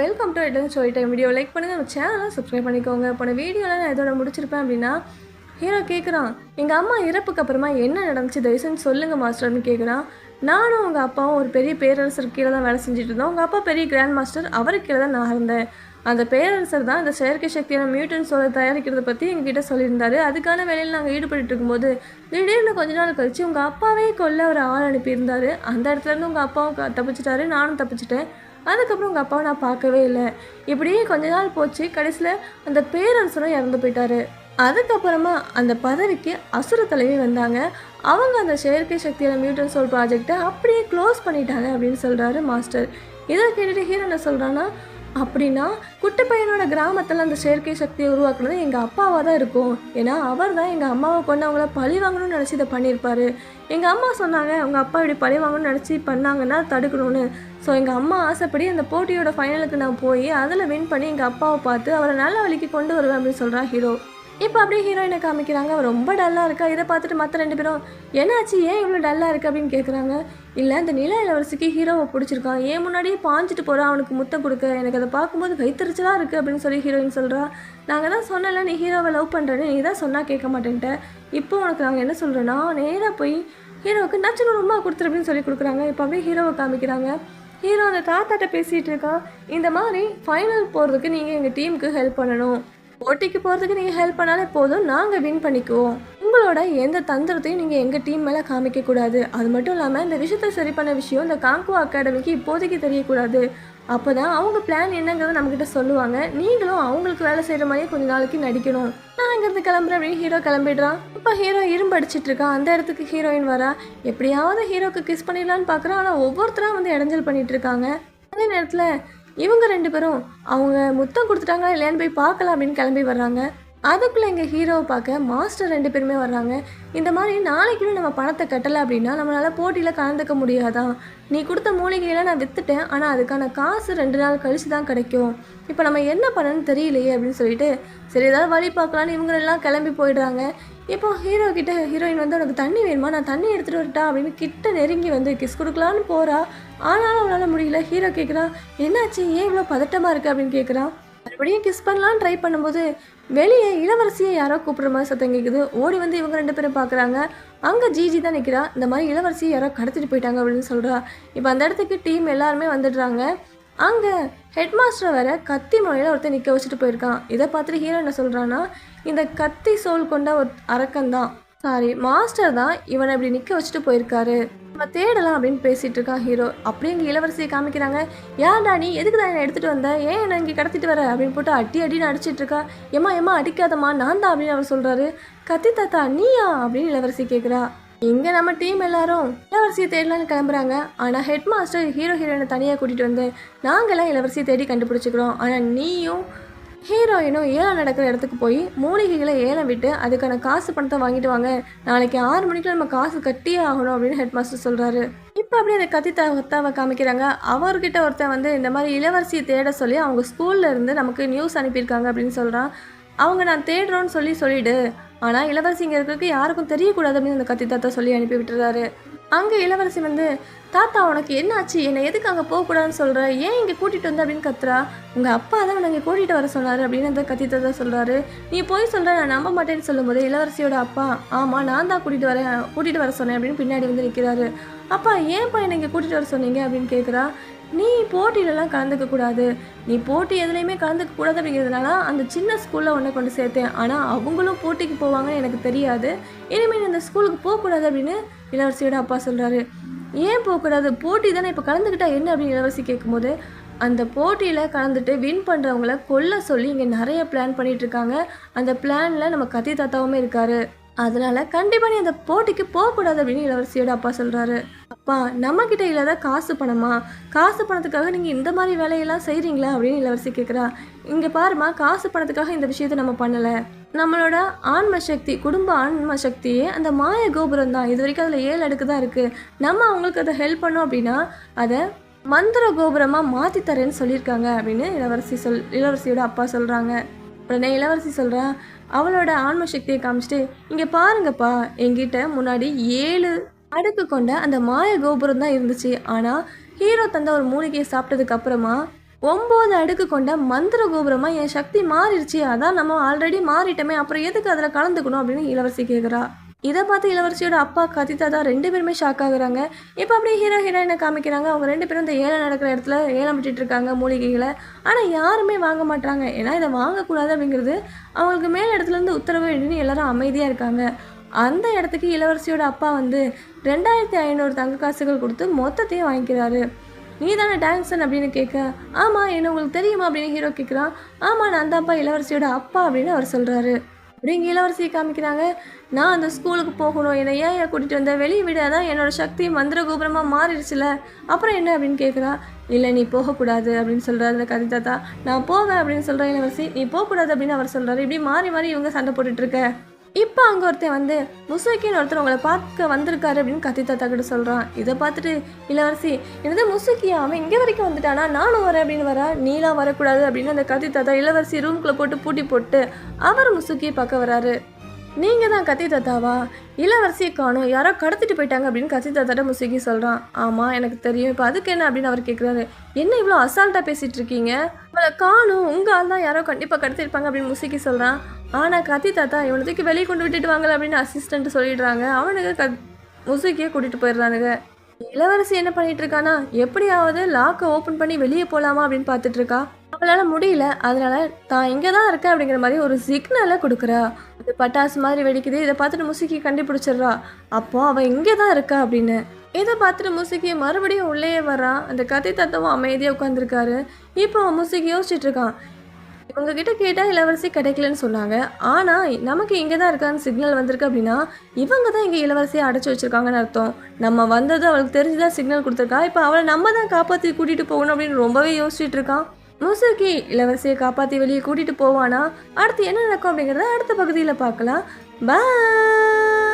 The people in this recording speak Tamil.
வெல்கம் டு இட்லன்னு சொல்லிட்டேன் வீடியோ லைக் பண்ணுங்கள் நம்ம சேனலை சப்ஸ்கிரைப் பண்ணிக்கோங்க. போன வீடியோவில் நான் இதோட முடிச்சிருப்பேன் அப்படின்னா ஹீரோ கேட்குறான் எங்கள் அம்மா இறப்புக்கு அப்புறமா என்ன நடந்துச்சு? தயவுசெஞ்சு சொல்லுங்கள் மாஸ்டர்னு கேட்குறான் நானும் உங்கள் அப்பாவும் ஒரு பெரிய பேரரசர் கீழே தான் வேலை செஞ்சுட்டு இருந்தோம். உங்கள் அப்பா பெரிய கிராண்ட் மாஸ்டர் அவருக்கு கீழே தான் நான் இருந்தேன். அந்த பேரரசர் தான் இந்த செயற்கை சக்தியான மியூட்டன் சோலை தயாரிக்கிறத பற்றி எங்ககிட்ட சொல்லியிருந்தாரு. அதுக்கான வேலையில் நாங்கள் ஈடுபட்டு இருக்கும்போது திடீர்னு கொஞ்ச நாள் கழிச்சு உங்கள் அப்பாவே கொல்ல ஒரு ஆள் அனுப்பியிருந்தாரு. அந்த இடத்துலேருந்து உங்கள் அப்பாவும் தப்பிச்சிட்டாரு. நானும் தப்பிச்சிட்டேன். அதுக்கப்புறம் உங்கள் அப்பாவை நான் பார்க்கவே இல்லை. இப்படியே கொஞ்ச நாள் போச்சு கடைசியில் அந்த பேரரசரும் இறந்து போயிட்டாரு. அதுக்கப்புறமா அந்த பதவிக்கு அசுர தலைவி வந்தாங்க. அவங்க அந்த செயற்கை சக்தியான மியூட்டன் சோல் ப்ராஜெக்டை அப்படியே க்ளோஸ் பண்ணிட்டாங்க அப்படின்னு சொல்கிறாரு மாஸ்டர் இதை கேட்டுட்டு ஹீரோ என்ன சொல்கிறான்னா அப்படின்னா குட்டி பையனோட கிராமத்தில் அந்த செயற்கை சக்தியை உருவாக்குனது எங்கள் அப்பாவாக தான் இருக்கும். ஏன்னா அவர் தான் எங்கள் அம்மாவை கொண்டு அவங்கள பழி வாங்கணும்னு நினச்சி இதை பண்ணியிருப்பாரு. எங்கள் அம்மா சொன்னாங்க அவங்க அப்பா இப்படி பழி வாங்கணும்னு நினச்சி பண்ணாங்கன்னா தடுக்கணும்னு. ஸோ எங்கள் அம்மா ஆசைப்படி அந்த போட்டியோட ஃபைனலுக்கு நான் போய் அதில் வின் பண்ணி எங்கள் அப்பாவை பார்த்து அவரை நல்ல வழிக்கு கொண்டு வருவேன் அப்படின்னு சொல்கிறான் ஹீரோ. இப்போ அப்படியே ஹீரோயினை காமிக்கிறாங்க. அவள் ரொம்ப டல்லாக இருக்கா? இதை பார்த்துட்டு மற்ற ரெண்டு பேரும் என்னாச்சு? ஏன் இவ்வளோ டல்லாக இருக்குது அப்படின்னு கேட்குறாங்க இல்லை இந்த நில இளவரசிக்கு ஹீரோவை பிடிச்சிருக்கான். ஏன் முன்னாடியே பாஞ்சிட்டு போகிறான் அவனுக்கு முத்தம் கொடுக்க. எனக்கு அதை பார்க்கும்போது கைத்தறிச்சலாக இருக்குது அப்படின்னு சொல்லி ஹீரோயின் சொல்கிறா நாங்கள் தான் சொன்னல நீ ஹீரோவை லவ் பண்ணுறேன்னு நீ தான் சொன்னால் கேட்க மாட்டேன்ட்ட. இப்போ உனக்கு நாங்கள் என்ன சொல்கிறோன்னா நேராக போய் ஹீரோவுக்கு நச்சுன்னு ரொம்ப கொடுத்துரு அப்படின்னு சொல்லி கொடுக்குறாங்க. இப்போ அப்படியே ஹீரோவை காமிக்கிறாங்க. ஹீரோ அந்த தாத்தாட்ட பேசிகிட்டு இருக்கான் இந்த மாதிரி ஃபைனல் போகிறதுக்கு நீங்கள் எங்கள் டீமுக்கு ஹெல்ப் பண்ணணும். போட்டிக்கு போகிறதுக்கு நீங்கள் ஹெல்ப் பண்ணாலே போதும். நாங்கள் வின் பண்ணிக்குவோம். உங்களோட எந்த தந்திரத்தையும் நீங்கள் எங்கள் டீம் மேலே காமிக்கக்கூடாது அது மட்டும் இல்லாமல் இந்த விஷயத்தை சரி பண்ண விஷயம் இந்த காங்கோ அகாடமிக்கு இப்போதைக்கு தெரியக்கூடாது. அப்போ தான் அவங்க பிளான் என்னங்கிறத நம்மக்கிட்ட சொல்லுவாங்க. நீங்களும் அவங்களுக்கு வேலை செய்கிற மாதிரியே கொஞ்ச நாளைக்கு நடிக்கணும். நான் இங்கேருந்து கிளம்புறேன் அப்படின்னு ஹீரோ கிளம்பிடுறான். இப்போ ஹீரோ இரும்பு அடிச்சிட்டு அந்த இடத்துக்கு ஹீரோயின் வரா. எப்படியாவது ஹீரோக்கு கிஸ் பண்ணிடலான்னு பார்க்குறான் ஆனால் ஒவ்வொருத்தராக வந்து இடைஞ்சல் பண்ணிட்டு இருக்காங்க. அதே நேரத்தில் இவங்க ரெண்டு பேரும் அவங்க முத்தம் கொடுத்துட்டாங்களா இல்லையான்னு போய் பார்க்கலாம் அப்படின்னு கிளம்பி வர்றாங்க. அதுக்குள்ளே எங்கள் ஹீரோவை பார்க்க மாஸ்டர் ரெண்டு பேருமே வர்றாங்க. இந்த மாதிரி நாளைக்குள்ள நம்ம பணத்தை கட்டலை அப்படின்னா நம்மளால் போட்டியில் கலந்துக்க முடியாதான் நீ கொடுத்த மூலிகையெல்லாம் நான் விற்றுட்டேன் ஆனால் அதுக்கான காசு ரெண்டு நாள் கழிச்சு தான் கிடைக்கும். இப்போ நம்ம என்ன பண்ணணும்னு தெரியலையே அப்படின்னு சொல்லிட்டு சரி ஏதாவது வழி பார்க்கலான்னு இவங்களெல்லாம் கிளம்பி போயிடுறாங்க. இப்போ ஹீரோ கிட்ட ஹீரோயின் வந்து உனக்கு தண்ணி வேணுமா? நான் தண்ணி எடுத்துகிட்டு வரட்டா அப்படின்னு கிட்ட நெருங்கி வந்து கிஸ் கொடுக்கலான்னு போகிறா ஆனாலும் அவனால் முடியல. ஹீரோ கேட்குறா என்னாச்சு? ஏன் இவ்வளோ பதட்டமாக இருக்குது அப்படின்னு கேட்குறான் மறுபடியும் கிஸ் பண்ணலான்னு ட்ரை பண்ணும்போது வெளியே இளவரசியை யாரோ கூப்பிட்ற மாதிரி சத்தம் கேட்குது ஓடி வந்து இவங்க ரெண்டு பேரும் பார்க்குறாங்க அங்கே ஜிஜி தான் நிற்கிறா இந்த மாதிரி இளவரசியை யாரோ கடத்திட்டு போயிட்டாங்க அப்படின்னு சொல்கிறா இப்போ அந்த இடத்துக்கு டீம் எல்லாருமே வந்துடுறாங்க. அங்கே ஹெட் மாஸ்டர் வேற கத்தி மொழியில் ஒருத்தர் நிற்க வச்சுட்டு போயிருக்கான். இதை பார்த்துட்டு ஹீரோ என்ன சொல்கிறான்னா இந்த கத்தி சோல் கொண்ட ஒரு அரக்கன் தான். சாரி மாஸ்டர் தான் இவனை இப்படி நிற்க வச்சுட்டு போயிருக்காரு. நம்ம தேடலாம் அப்படின்னு பேசிகிட்டு இருக்கான் ஹீரோ அப்படி இங்கே இளவரசியை காமிக்கிறாங்க. யார்டா நீ? எதுக்கு தான் என்னை எடுத்துகிட்டு வந்த? ஏன் என்னை இங்கே கடத்திட்டு வர? அப்படின்னு போட்டு அடி அடின்னு அடிச்சிட்டு இருக்கா. ஏமா ஏமா அடிக்காதம்மா. நான் தான் அப்படின்னு அவர் சொல்கிறாரு கத்தி தாத்தா நீயா? அப்படின்னு இளவரசி கேட்குறா இங்கே நம்ம டீம் எல்லாரும் இளவரசியை தேடலான்னு கிளம்புறாங்க. ஆனால் ஹெட் மாஸ்டர் ஹீரோ ஹீரோயினை தனியாக கூட்டிகிட்டு வந்து நாங்களாம் இளவரசியை தேடி கண்டுபிடிச்சிக்கிறோம். ஆனால் நீயும் ஹீரோயினும் ஏலம் நடக்கிற இடத்துக்கு போய் மூலிகைகளை ஏலம் விட்டு அதுக்கான காசு பணத்தை வாங்கிட்டு வாங்க. நாளைக்கு ஆறு மணிக்கு நம்ம காசு கட்டியே ஆகணும் அப்படின்னு ஹெட் மாஸ்டர் சொல்கிறாரு இப்போ அப்படியே அந்த கத்தி தத்தாவை காமிக்கிறாங்க. அவர்கிட்ட ஒருத்தன் வந்து இந்த மாதிரி இளவரசியை தேட சொல்லி அவங்க ஸ்கூல்ல இருந்து நமக்கு நியூஸ் அனுப்பியிருக்காங்க அப்படின்னு சொல்கிறான் அவங்க நான் தேடுறோன்னு சொல்லி சொல்லிடு. ஆனால் இளவரசி யாருக்கும் தெரியக்கூடாது அப்படின்னு அந்த கத்தி தாத்தா சொல்லி அனுப்பி விட்டுறாரு. அங்கே இளவரசி வந்து தாத்தா உனக்கு என்னாச்சு என்னை எதுக்கு அங்கே போகக்கூடாதுன்னு சொல்கிற ஏன் இங்கே கூட்டிகிட்டு வந்த? அப்படின்னு கத்துறா. உங்கள் அப்பா தான் உன்னை இங்கே கூட்டிகிட்டு வர சொன்னார் அப்படின்னு அந்த கத்தி தாத்தா சொல்கிறாரு நீ போய் சொல்கிற நான் நம்ப மாட்டேன்னு சொல்லும்போது இளவரசியோட அப்பா ஆமாம் நான் தான் கூட்டிகிட்டு வரேன் கூட்டிகிட்டு வர சொன்னேன் அப்படின்னு பின்னாடி வந்து நிற்கிறாரு அப்பா ஏன்ப்பா என்னை இங்கே கூட்டிகிட்டு வர சொன்னீங்க? அப்படின்னு கேட்குறா நீ போட்டியிலலாம் கலந்துக்க கூடாது. நீ போட்டி எதுலேயுமே கலந்துக்க கூடாது அப்படிங்கிறதுனால அந்த சின்ன ஸ்கூலில் ஒன்றை கொண்டு சேர்த்தேன். ஆனால் அவங்களும் போட்டிக்கு போவாங்கன்னு எனக்கு தெரியாது. இனிமேல் இந்த ஸ்கூலுக்கு போகக்கூடாது அப்படின்னு இளவரசியோட அப்பா சொல்கிறாரு ஏன் போகக்கூடாது? போட்டி தானே? இப்போ கலந்துக்கிட்டா என்ன அப்படின்னு இளவரசி கேட்கும்போது அந்த போட்டியில் கலந்துட்டு வின் பண்ணுறவங்கள கொல்ல சொல்லி இங்கே நிறைய பிளான் பண்ணிகிட்ருக்காங்க அந்த பிளானில் நம்ம கத்தி தாத்தாவுமே இருக்காரு. அதனால் கண்டிப்பாக நீ அந்த போட்டிக்கு போகக்கூடாது அப்படின்னு இளவரசியோட அப்பா சொல்கிறாரு அப்பா நம்மக்கிட்ட இல்லாத காசு பணமா? காசு பணத்துக்காக நீங்கள் இந்த மாதிரி வேலையெல்லாம் செய்கிறீங்களா அப்படின்னு இளவரசி கேட்குறா இங்கே பாருமா காசு பணத்துக்காக இந்த விஷயத்தை நம்ம பண்ணலை. நம்மளோட ஆன்ம சக்தி குடும்ப ஆன்ம சக்தியே அந்த மாய கோபுரம் தான். இது வரைக்கும் அதில் ஏழு அடுக்கு தான் இருக்குது நம்ம அவங்களுக்கு அதை ஹெல்ப் பண்ணோம் அப்படின்னா அதை மந்திர கோபுரமாக மாற்றி தரேன்னு சொல்லியிருக்காங்க அப்படின்னு இளவரசி சொல் இளவரசியோட அப்பா சொல்கிறாங்க உடனே இளவரசி சொல்கிறா அவளோட ஆன்ம சக்தியை காமிச்சிட்டு இங்கே பாருங்கப்பா என்கிட்ட முன்னாடி ஏழு அடுக்கு கொண்ட அந்த மாய கோபுரம் தான் இருந்துச்சு. ஆனால் ஹீரோ தந்த ஒரு மூலிகையை சாப்பிட்டதுக்கு அப்புறமா ஒம்பது அடுக்கு கொண்ட மந்திர கோபுரமாக என் சக்தி மாறிடுச்சு. அதான் நம்ம ஆல்ரெடி மாறிட்டோமே அப்புறம் எதுக்கு அதில் கலந்துக்கணும் அப்படின்னு இளவரசி கேட்குறா இதை பார்த்து இளவரசியோட அப்பா கதிதா தான் ரெண்டு பேருமே ஷாக் ஆகுறாங்க. இப்போ அப்படியே ஹீரோ ஹீரோயினை காமிக்கிறாங்க. அவங்க ரெண்டு பேரும் இந்த ஏலம் நடக்கிற இடத்துல ஏலம் விட்டுட்டு இருக்காங்க மூலிகைகளை. ஆனால் யாருமே வாங்க மாட்டாங்க ஏன்னா இதை வாங்கக்கூடாது அப்படிங்கிறது அவங்களுக்கு மேல் இடத்துலேருந்து உத்தரவு எழுதினு எல்லாரும் அமைதியாக இருக்காங்க. அந்த இடத்துக்கு இளவரசியோட அப்பா வந்து ரெண்டாயிரத்தி ஐநூறு தங்க காசுகள் கொடுத்து மொத்தத்தையும் வாங்கிக்கிறாரு. நீ தானே டான்சன் அப்படின்னு கேட்க ஆமாம் என்ன உங்களுக்கு தெரியுமா? அப்படின்னு ஹீரோ கேட்குறான் ஆமாம் நான் அந்த அப்பா இளவரசியோட அப்பா அப்படின்னு அவர் சொல்கிறாரு அப்படிங்க இளவரசியை காமிக்கிறாங்க. நான் அந்த ஸ்கூலுக்கு போகணும். என்னை ஏன் கூட்டிகிட்டு வந்தேன் வெளியே விட. தான் என்னோட சக்தி மந்திர கோபுரமாக மாறிடுச்சுல. அப்புறம் என்ன? அப்படின்னு கேட்குறா இல்லை நீ போகக்கூடாது அப்படின்னு சொல்கிறாரு அந்த கதை தாத்தா. நான் போவேன் அப்படின்னு சொல்கிறேன் இளவரசி. நீ போகக்கூடாது அப்படின்னு அவர் சொல்கிறாரு இப்படி மாறி மாறி இவங்க சண்டை போட்டுட்டு இருக்க. இப்போ அங்கே ஒருத்தன் வந்து முசுக்கின்னு ஒருத்தர் உங்களை பார்க்க வந்திருக்காரு அப்படின்னு கத்தி தாத்தா கிட்ட சொல்கிறான் இதை பார்த்துட்டு இளவரசி என்னது முசுக்கியா? அவன் இங்கே வரைக்கும் வந்துட்டானா? நானும் வரேன் அப்படின்னு வரா. நீலாம் வரக்கூடாது அப்படின்னு அந்த கத்தி தாத்தா இளவரசி ரூம்குள்ளே போட்டு பூட்டி போட்டு அவர் முசுக்கியை பார்க்க வராரு. நீங்கள் தான் கத்தி தாத்தாவா? இளவரசியை காணும். யாரோ கடத்திட்டு போயிட்டாங்க அப்படின்னு கத்தி தாத்தாட்ட முசுக்கி சொல்கிறான் ஆமாம் எனக்கு தெரியும். இப்போ அதுக்கு என்ன அப்படின்னு அவர் கேட்குறாரு என்ன இவ்வளோ அசால்ட்டாக பேசிகிட்டு இருக்கீங்க? அவளை காணும். உங்கள் ஆள் தான் யாரோ கண்டிப்பாக கடத்திருப்பாங்க அப்படின்னு முசுக்கி சொல்கிறான் ஆனால் கத்தி தாத்தா இவனை வெளியே கொண்டு விட்டுட்டு வாங்கல அப்படின்னு அசிஸ்டன்ட் சொல்லிடுறாங்க. அவனுக்கு கத் முசுக்கியை கூட்டிகிட்டு போயிடுறானுங்க. இளவரசி என்ன பண்ணிட்டு இருக்கானா எப்படியாவது லாக்கை ஓப்பன் பண்ணி வெளியே போகலாமா அப்படின்னு பார்த்துட்டு இருக்கா. அவளால் முடியல. அதனால தான் இங்கே தான் இருக்கேன் அப்படிங்கிற மாதிரி ஒரு சிக்னலை கொடுக்குறா. அது பட்டாசு மாதிரி வெடிக்குது. இதை பார்த்துட்டு முசுக்கி கண்டுபிடிச்சிடுறா. அப்போ அவள் இங்கே தான் இருக்கா அப்படின்னு. இதை பார்த்துட்டு முசுக்கி மறுபடியும் உள்ளேயே வர்றான் அந்த கதை தத்துவம் அமைதியாக உட்காந்துருக்காரு இப்போ அவன் முசுக்கி யோசிச்சுட்டு இருக்கான். இவங்க கிட்ட கேட்டால் இளவரசி கிடைக்கலன்னு சொன்னாங்க. ஆனால் நமக்கு இங்கே தான் இருக்கான்னு சிக்னல் வந்திருக்கு அப்படின்னா இவங்க தான் இங்கே இளவரசியை அடைச்சி வச்சிருக்காங்கன்னு அர்த்தம். நம்ம வந்தது அவளுக்கு தெரிஞ்சுதான் சிக்னல் கொடுத்துருக்கா. இப்போ அவளை நம்ம தான் காப்பாற்றி கூட்டிகிட்டு போகணும் அப்படின்னு ரொம்பவே யோசிச்சுட்டு இருக்கான் முசுக்கி இளவரசியை காப்பாற்றி வெளியே கூட்டிகிட்டு போவானா? அடுத்து என்ன நடக்கும் அப்படிங்கிறத அடுத்த பகுதியில் பார்க்கலாம். பாய்